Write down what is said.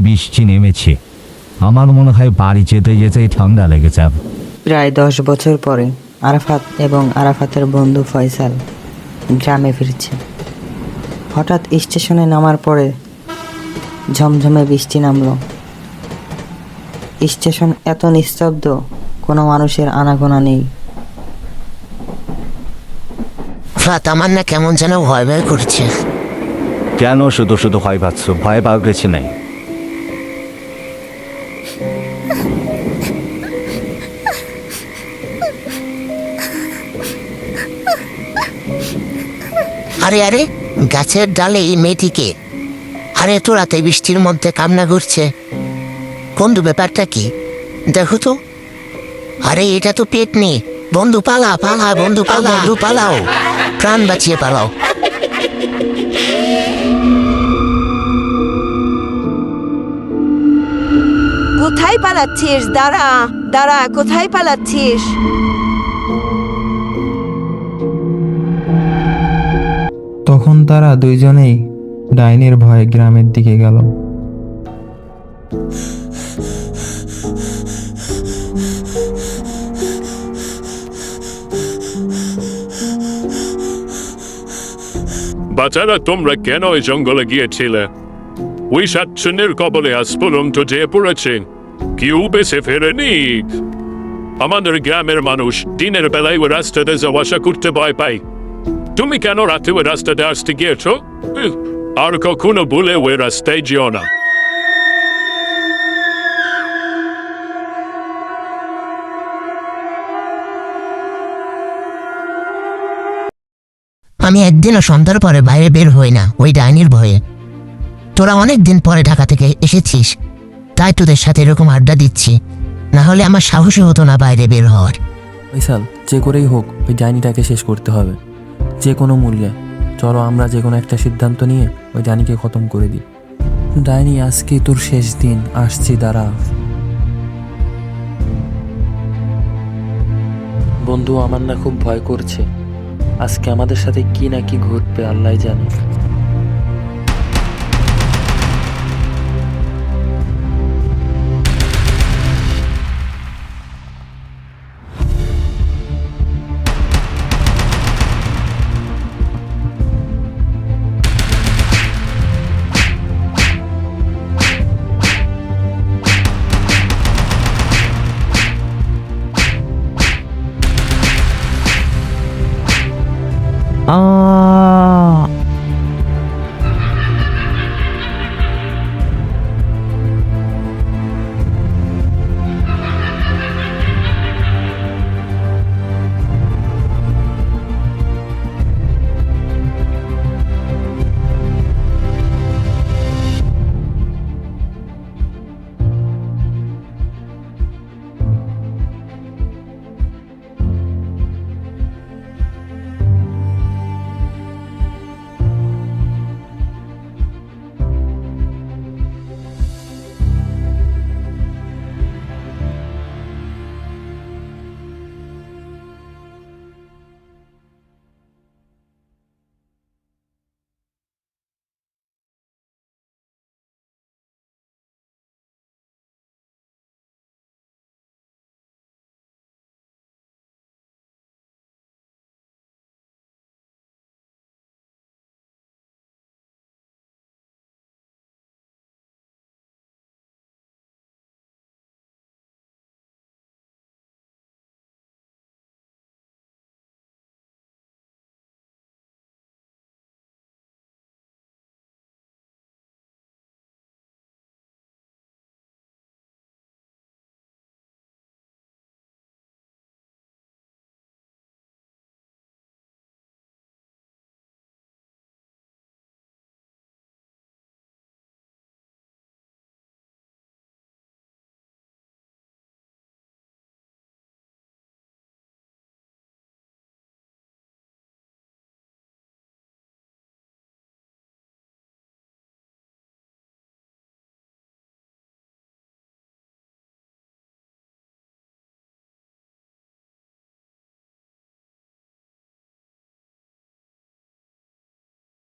বৃষ্টি নেমেছে। আমার মনে হয় বাড়ি যেতে যেতেই ঠান্ডা লেগে যাবে। প্রায় দশ বছর পরে আরাফাত এবং আরাফাতের বন্ধু ফয়সাল গ্রামে ফিরছে। হঠাৎ স্টেশনে নামার পরে ঝমঝমে বৃষ্টি নামলো। স্টেশন এত নিস্তব্ধ কোনো মানুষের আনাগোনা নেই। রাত আমার না কেমন যেন ভয় ভয় করছে। কেন শুধু শুধু ভয় পাচ্ছ? ভয় পাওয়ার কিছু নেই। আরে আরে, গাছের ডালে এই মেয়েটিকে। আরে, এত রাতে বৃষ্টির মধ্যে কামনা ঘুরছে বন্ধু, ব্যাপারটা কি? দেখো তো। আরে, এটা তো পেট নেই বন্ধু, পালা পালা, বন্ধু পালা, বন্ধু, পালাও। প্রাণ বাঁচিয়ে পালাও। কোথায় পালাচ্ছিস? দাঁড়া দাঁড়া কোথায় পালাচ্ছিস? তখন তারা দুইজনেই ডাইনির ভয়ে গ্রামের দিকে গেল। বাচ্চারা তোমরা কেন ওই জঙ্গলে গিয়েছিলে? ওই সাতচুনের কবলে আস্ফুলন তো যেয়ে পড়েছেন ফেরেনি। আমাদের গ্রামের মানুষ দিনের বেলায় ওই রাস্তাতে যাওয়া আসা করতে ভয় পায়। তুমি কেন রাতে ওই রাস্তাতে আসতে গিয়েছো? আর কখনো বলে ওই রাস্তায় যেও না। আমি একদিনও সন্ধ্যার পরে বাইরে বের হই না, ওই ডাইনির ভয়ে। তোরা অনেক দিন পরে ঢাকা থেকে এসেছিস। তাই তোদের সাথে এরকম আড্ডা দিচ্ছি। না হলে আমার সাহসই হতো না বাইরে বের হওয়ার। ফয়সাল, যে করেই হোক, ওই ডাইনিটাকে শেষ করতে হবে। যে কোনো মূল্যে। চলো আমরা যে কোনো একটা সিদ্ধান্ত নিয়ে ওই ডাইনিকে খতম করে দিই। ডাইনি, আজকে তোর শেষ দিন। আসছি, দাঁড়া। বন্ধু, আমার না খুব ভয় করছে। আজকে আমাদের সাথে কি না কি ঘটবে আল্লাহ জানে। 啊。